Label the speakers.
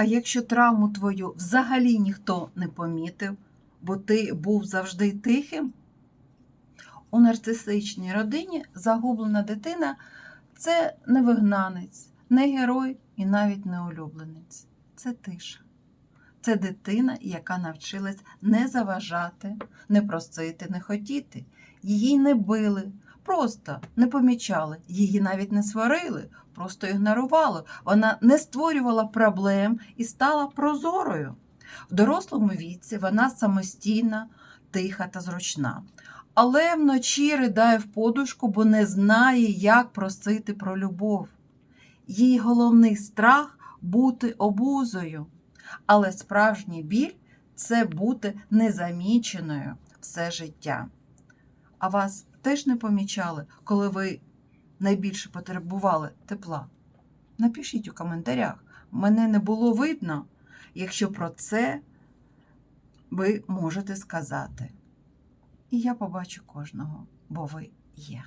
Speaker 1: А якщо травму твою взагалі ніхто не помітив, бо ти був завжди тихим, у нарцисичній родині загублена дитина це не вигнанець, не герой і навіть не улюбленець. Це тиша. Це дитина, яка навчилась не заважати, не просити, не хотіти. Її не били, просто не помічали, її навіть не сварили, просто ігнорували. Вона не створювала проблем і стала прозорою. В дорослому віці вона самостійна, тиха та зручна. Але вночі ридає в подушку, бо не знає, як просити про любов. Її головний страх бути обузою. Але справжній біль це бути незаміченою все життя. А вас теж не помічали, коли ви найбільше потребували тепла? Напишіть у коментарях. Мене не було видно, якщо про це ви можете сказати. І я побачу кожного, бо ви є.